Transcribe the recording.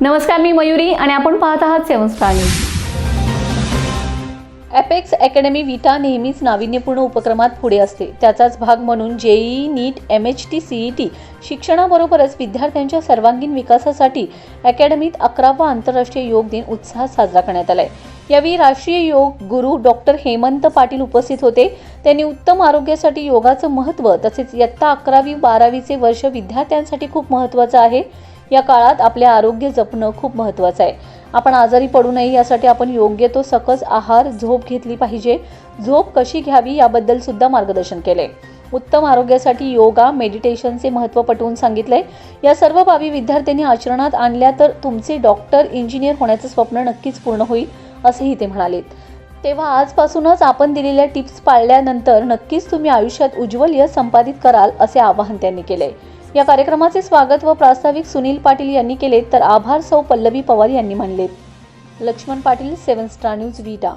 नमस्कार मी मयुरी आणि आपण पाहत आहात seven star news. Apex academy Vita नेहमीच नाविन्यपूर्ण उपक्रमात पुढे असते. त्याचाच भाग म्हणून JEE NEET M H T CET शिक्षणाबरोबरच विद्यार्थ्यांच्या सर्वांगीण विकासासाठी अकॅडमीत अकरावा आंतरराष्ट्रीय योग दिन उत्साहात साजरा करण्यात आला आहे यावेळी राष्ट्रीय योग गुरु डॉक्टर हेमंत पाटील उपस्थित होते. त्यांनी उत्तम आरोग्यासाठी योगाचं महत्त्व तसेच इयत्ता अकरावी बारावीचे वर्ष विद्यार्थ्यांसाठी खूप महत्त्वाचं आहे. या काळात आपले आरोग्य जपणं खूप महत्त्वाचं आहे. आपण आजारी पडू नये यासाठी आपण योग्य तो सकस आहार झोप घेतली पाहिजे. झोप कशी घ्यावी याबद्दल सुद्धा मार्गदर्शन केले उत्तम आरोग्यासाठी योगा मेडिटेशनचे महत्त्व पटवून सांगितले या सर्व बाबी विद्यार्थ्यांनी आचरणात आणल्या तर तुमचे डॉक्टर इंजिनियर होण्याचं स्वप्न नक्कीच पूर्ण होईल असेही ते म्हणाले. तेव्हा आजपासूनच आपण दिलेल्या टिप्स पाळल्यानंतर नक्कीच तुम्ही आयुष्यात उज्ज्वल यश संपादित कराल असे आवाहन त्यांनी केले या कार्यक्रमाचे स्वागत व प्रास्ताविक सुनील पाटील यांनी केले तर आभार सौ पल्लवी पवार यांनी म्हणले Laxman Patil seven star news Vita.